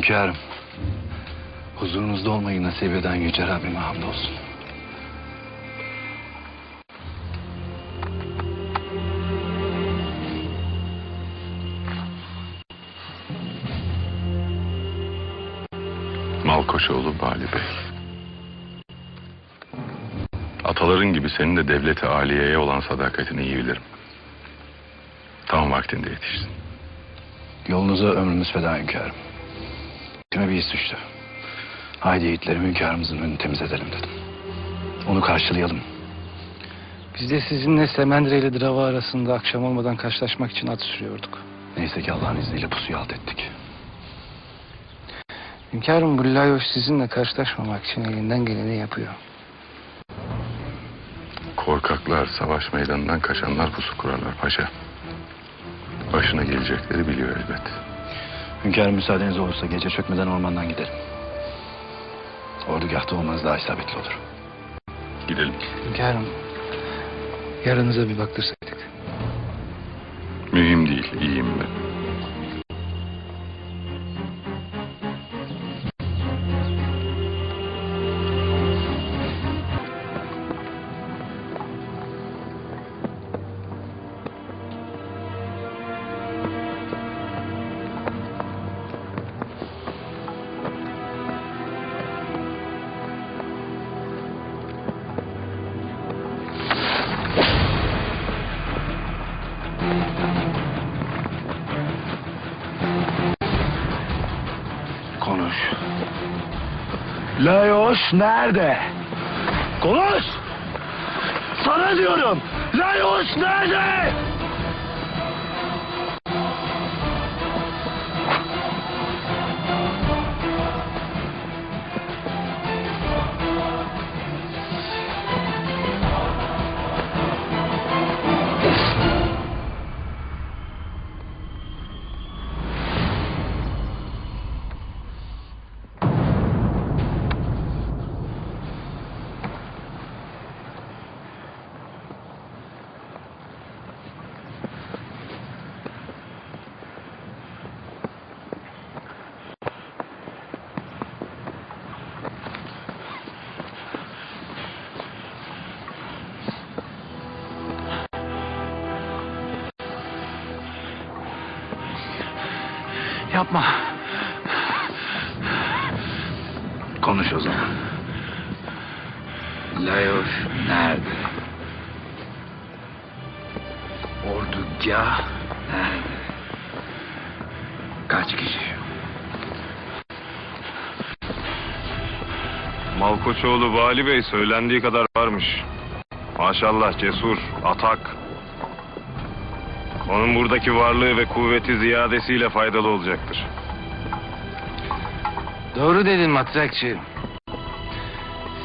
Hünkârım. Huzurunuzda olmayı nasip eden Yüce Rabbime hamdolsun. Malkoçoğlu Bali Bey. Ataların gibi senin de devleti aliyeye olan sadakatini iyi bilirim. Tam vaktinde yetiştin. Yolunuza ömrümüz feda hünkârım. Kime bir his düştü. Haydi yiğitlerim hünkârımızın önünü temiz edelim dedim. Onu karşılayalım. Biz de sizinle Semendre ile Drava arasında akşam olmadan karşılaşmak için at sürüyorduk. Neyse ki Allah'ın izniyle pusuyu alt ettik. Hünkârım bu Layoş sizinle karşılaşmamak için elinden geleni yapıyor. Korkaklar savaş meydanından kaçanlar pusu kurarlar paşa. Başına gelecekleri biliyor elbet. Hünkârım müsaadeniz olursa gece çökmeden ormandan gidelim. Ordugahta olmanız daha isabetli olur. Gidelim. Hünkârım yarınıza bir baktırsaydık. Mühim değil, iyiyim ben. Konuş. Layoş nerede? Konuş! Sana diyorum! Layoş nerede? Yapma. Konuş o zaman. Layoş nerede? Ordugah nerede? Kaç kişi? Malkoçoğlu Vali Bey söylendiği kadar varmış. Maşallah cesur, atak. Onun buradaki varlığı ve kuvveti ziyadesiyle faydalı olacaktır. Doğru dedin matrakçı.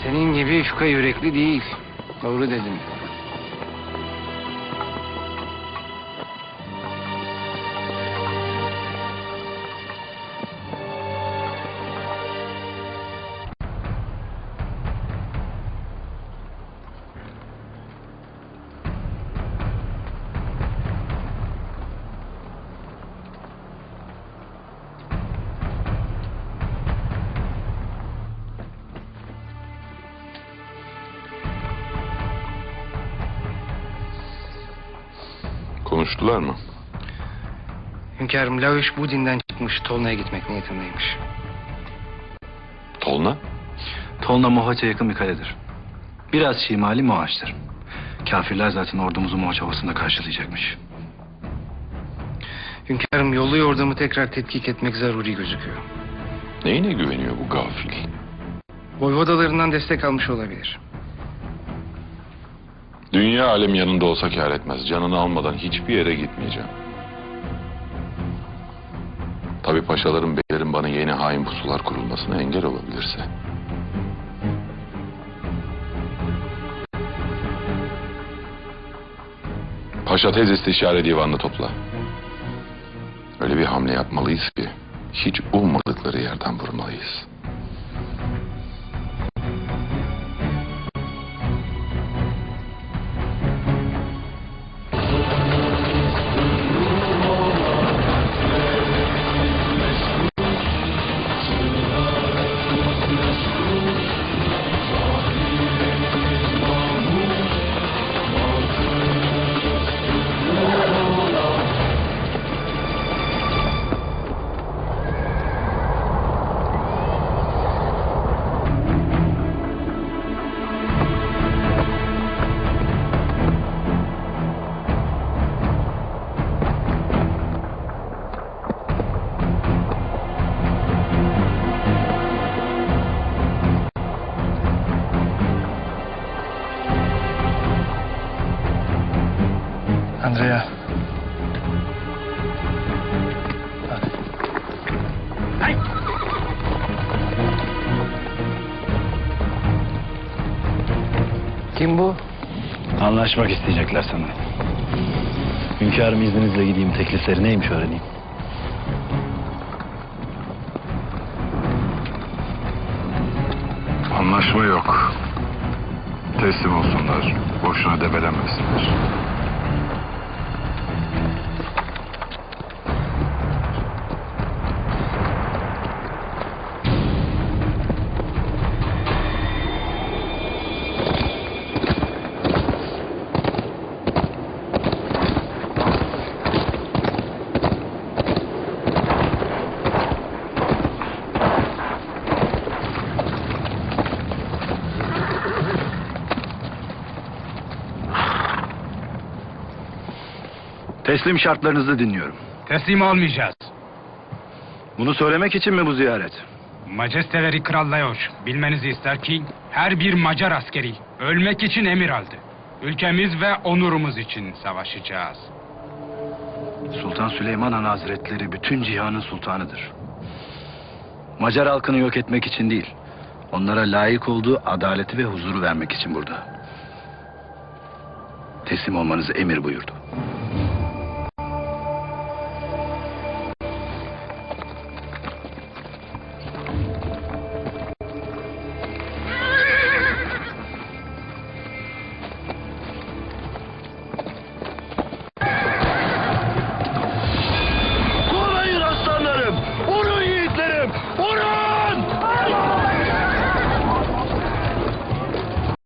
Senin gibi yufka yürekli değil. Doğru dedin. Konuştular mı? Hünkârım Layoş bu dinden çıkmış Tolna'ya gitmek niyetindeymiş. Tolna? Tolna Mohaç'a yakın bir kaledir. Biraz şimali Mohaç'tır. Kafirler zaten ordumuzu Mohaç havasında karşılayacakmış. Hünkârım yolu yordamı tekrar tetkik etmek zaruri gözüküyor. Neyine güveniyor bu gafil? Voyvodalarından destek almış olabilir. Dünya alem yanında olsa kâr etmez. Canını almadan hiçbir yere gitmeyeceğim. Tabi paşaların beylerin bana yeni hain pusular kurulmasına engel olabilirse. Paşa tez istişare divanını topla. Öyle bir hamle yapmalıyız ki hiç ummadıkları yerden vurmalıyız. Andrea. Hadi. Kim bu? Anlaşmak isteyecekler senden. Hünkârım izninizle gideyim teklifleri neymiş öğreneyim. Anlaşma yok. Teslim olsunlar. Boşuna debelemesinler. Teslim şartlarınızı dinliyorum. Teslim olmayacağız. Bunu söylemek için mi bu ziyaret? Majesteleri Kral Leoş bilmenizi ister ki her bir Macar askeri ölmek için emir aldı. Ülkemiz ve onurumuz için savaşacağız. Sultan Süleyman Han Hazretleri bütün cihanın sultanıdır. Macar halkını yok etmek için değil, onlara layık olduğu adaleti ve huzuru vermek için burada. Teslim olmanızı emir buyurdu.